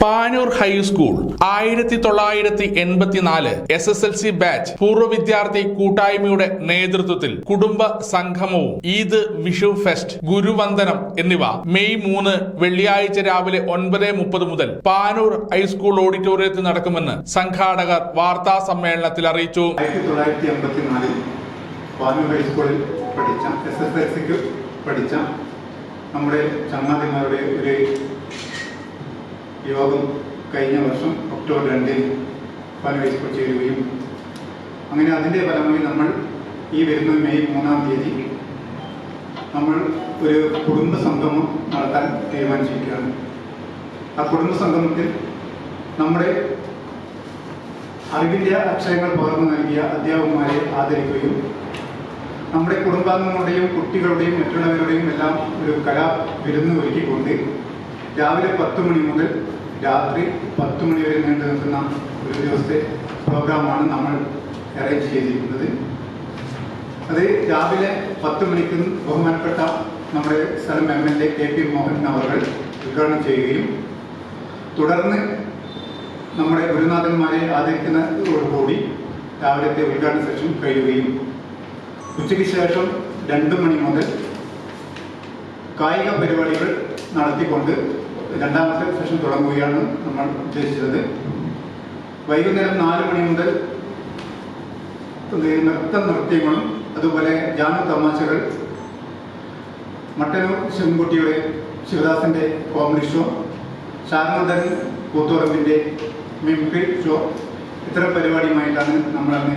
Panoor high school ആയിരത്തി തൊള്ളായിരത്തി എൺപത്തിനാല് S S L C batch പൂർവ വിദ്യാർത്ഥി കൂട്ടായ്മയുടെ നേതൃത്വത്തിൽ കുടുംബ സംഗമവും ഈദ് വിഷു ഫെസ്റ്റ് ഗുരുവന്ദനം എന്നിവ മെയ് മൂന്ന് വെള്ളിയാഴ്ച രാവിലെ ഒൻപത് മുപ്പത് മുതൽ പാനൂർ ഹൈസ്കൂൾ ഓഡിറ്റോറിയത്തിൽ നടക്കുമെന്ന് സംഘാടകർ വാർത്താ സമ്മേളനത്തിൽ അറിയിച്ചു. പാനൂർ ഹൈസ്കൂളിൽ പഠിച്ച എസ് എസ് എൽ സിക്ക് പഠിച്ച നമ്മുടെ ചങ്ങാതിമാരുടെ ഒരു യോഗം കഴിഞ്ഞ വർഷം ഒക്ടോബർ പാനൂർ ഹൈസ്കൂൾ ചേരുകയും അങ്ങനെ അതിന്റെ ഫലമായി നമ്മൾ ഈ വരുന്ന മെയ് മൂന്നാം തീയതി നമ്മൾ ഒരു കുടുംബ സംഗമം നടത്താൻ തീരുമാനിച്ചിരിക്കുകയാണ്. ആ കുടുംബ സംഗമത്തിൽ നമ്മുടെ അറിവിന്റെ അക്ഷരങ്ങൾ പകർന്നു നൽകിയ അധ്യാപകന്മാരെ ആദരിക്കുകയും നമ്മുടെ കുടുംബാംഗങ്ങളുടെയും കുട്ടികളുടെയും മറ്റുള്ളവരുടെയും എല്ലാം ഒരു കലാ വിരുന്ന് ഒരുക്കിക്കൊണ്ട് രാവിലെ പത്ത് മണി മുതൽ രാത്രി പത്ത് മണി വരെ നീണ്ടു നിൽക്കുന്ന ഒരു ദിവസത്തെ പ്രോഗ്രാമാണ് നമ്മൾ അറേഞ്ച് ചെയ്തിരിക്കുന്നത്. അത് രാവിലെ പത്ത് മണിക്ക് ബഹുമാനപ്പെട്ട നമ്മുടെ സ്ഥലം M L A K P Mohan അവർ ഉദ്ഘാടനം ചെയ്യുകയും തുടർന്ന് നമ്മുടെ ഗുരുനാഥന്മാരെ ആദരിക്കുന്നതോടുകൂടി രാവിലത്തെ ഉദ്ഘാടന സെഷൻ കഴിയുകയും ഉച്ചയ്ക്ക് ശേഷം രണ്ട് മണി മുതൽ കായിക പരിപാടികൾ നടത്തിക്കൊണ്ട് രണ്ടാമത്തെ സെഷൻ തുടങ്ങുകയാണ് നമ്മൾ ഉദ്ദേശിച്ചത്. വൈകുന്നേരം നാല് മണി മുതൽ നൃത്ത നൃത്യങ്ങളും അതുപോലെ ജാന തമാശകൾ മട്ടന്നൂർ ശിവൻകുട്ടിയുടെ ശിവദാസിന്റെ കോമഡി ഷോ ശാരനന്ദൻ കൂത്തുറമ്പിന്റെ മിമിക്രി ഷോ ഇത്തരം പരിപാടിയുമായിട്ടാണ് നമ്മളന്ന്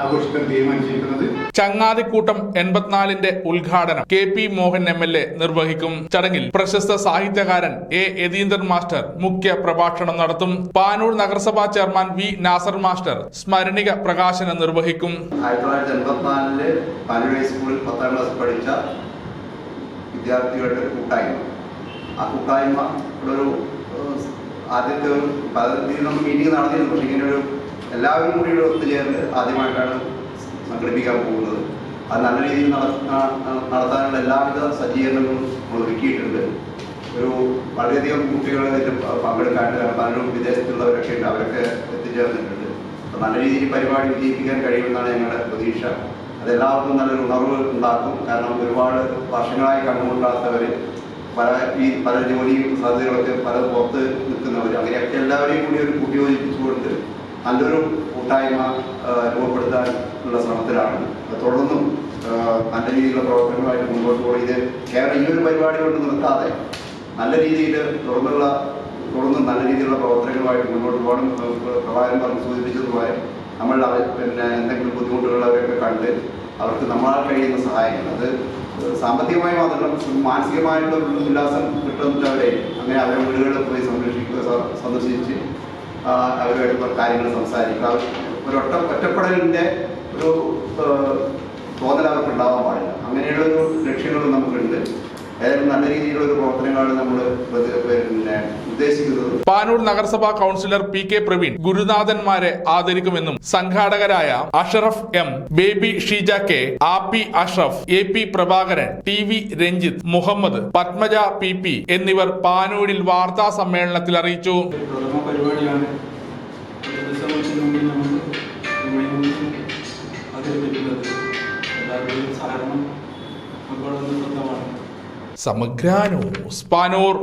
ആഘോഷിക്കാൻ തീരുമാനിച്ചിരിക്കുന്നത്. ചങ്ങാതിക്കൂട്ടം എൺപത്തിനാലിന്റെ ഉദ്ഘാടനം K P Mohan M L A നിർവഹിക്കും ചടങ്ങിൽ പ്രശസ്ത സാഹിത്യകാരൻ എ യതീന്ദ്രൻ മാസ്റ്റർ മുഖ്യ പ്രഭാഷണം നടത്തും. പാനൂർ നഗരസഭാ ചെയർമാൻ വി നാസർ മാസ്റ്റർ സ്മരണിക പ്രകാശനം നിർവഹിക്കും. ആയിരത്തി തൊള്ളായിരത്തി എൺപത്തിനാലിൽ പാനൂർ ഹൈസ്കൂളിൽ പത്താം ക്ലാസ് പഠിച്ച വിദ്യാർത്ഥികളുടെ ഒരു കൂട്ടായ്മ. ആ കൂട്ടായ്മ ഒരു ആദ്യത്തെ ഒരു പല രീതിയിൽ മീറ്റിംഗ് നടത്തിയിരുന്നു പക്ഷേ ഇങ്ങനെ ഒരു എല്ലാവരും കൂടി ഒത്തുചേർന്ന് ആദ്യമായിട്ടാണ് സംഘടിപ്പിക്കാൻ പോകുന്നത്. അത് നല്ല രീതിയിൽ നടത്താ- നടത്താനുള്ള എല്ലാവിധ സജ്ജീകരണങ്ങളും നമ്മൾ ഒരുക്കിയിട്ടുണ്ട്. ഒരു വളരെയധികം കുട്ടികൾ ഇതിൽ പങ്കെടുക്കാണ്ട് പലരും വിദേശത്തുള്ളവരൊക്കെ ഉണ്ട്. അവരൊക്കെ എത്തിച്ചേർന്നിട്ടുണ്ട്. അപ്പം നല്ല രീതിയിൽ പരിപാടി വിജയിപ്പിക്കാൻ കഴിയുമെന്നാണ് ഞങ്ങളുടെ പ്രതീക്ഷ. അതെല്ലാവർക്കും നല്ലൊരു ഉണർവ് ഉണ്ടാക്കും. കാരണം ഒരുപാട് വർഷങ്ങളായി കണ്ടുകൊണ്ടാത്തവർ പല ഈ പല ജോലിയും സാധ്യതകളൊക്കെ പല പുറത്ത് നിൽക്കുന്നവർ അങ്ങനെയൊക്കെ എല്ലാവരെയും കൂടി ഒരു കൂട്ടിയോജിപ്പിച്ചുകൊണ്ട് നല്ലൊരു കൂട്ടായ്മ ഉള്ള ശ്രമത്തിലാണ്. തുടർന്നും നല്ല രീതിയിലുള്ള പ്രവർത്തനങ്ങളായിട്ട് മുന്നോട്ട് പോയി. ഇത് കേരള ഈ ഒരു പരിപാടി കൊണ്ട് നിർത്താതെ നല്ല രീതിയിൽ തുടർന്നുള്ള തുടർന്നും നല്ല രീതിയിലുള്ള പ്രവർത്തനങ്ങളുമായിട്ട് മുന്നോട്ട് പോകണം പ്രഭാകരൻ പറഞ്ഞ് സൂചിപ്പിച്ചതുപോലെ നമ്മൾ പിന്നെ എന്തെങ്കിലും ബുദ്ധിമുട്ടുകളവരൊക്കെ കണ്ട് അവർക്ക് നമ്മളാൽ കഴിയുന്ന സഹായങ്ങൾ. അത് സാമ്പത്തികമായി മാത്രം മാനസികമായിട്ടുള്ള ഉല്ലാസം കിട്ടുന്നവരെ അങ്ങനെ അവരെ വീടുകളിൽ പോയി സംരക്ഷിക്കുക സന്ദർശിച്ച് അവരുമായിട്ട് കാര്യങ്ങൾ സംസാരിക്കുക ഒരു ഒറ്റ ഒറ്റപ്പെടലിന്റെ ഒരു തോന്നൽ അവർക്ക് ഉണ്ടാവാൻ പാടില്ല. അങ്ങനെയുള്ളൊരു ലക്ഷ്യങ്ങളും നമുക്കുണ്ട്. ഏതായാലും നല്ല രീതിയിലുള്ള ഒരു പ്രവർത്തനങ്ങളാണ് നമ്മൾ പിന്നെ ഉദ്ദേശിക്കുന്നത്. പാനൂർ നഗരസഭാ കൗൺസിലർ പി കെ പ്രവീൺ ഗുരുനാഥന്മാരെ ആദരിക്കുമെന്നും സംഘാടകരായ അഷറഫ് എം ബേബി ഷീജ കെ ആ P Ashraf A P Prabhakaran T V Ranjith Muhammad Padmaja P P എന്നിവർ പാനൂരിൽ വാർത്താ സമ്മേളനത്തിൽ അറിയിച്ചു. സമഗ്രാനോ സ്പാനോർ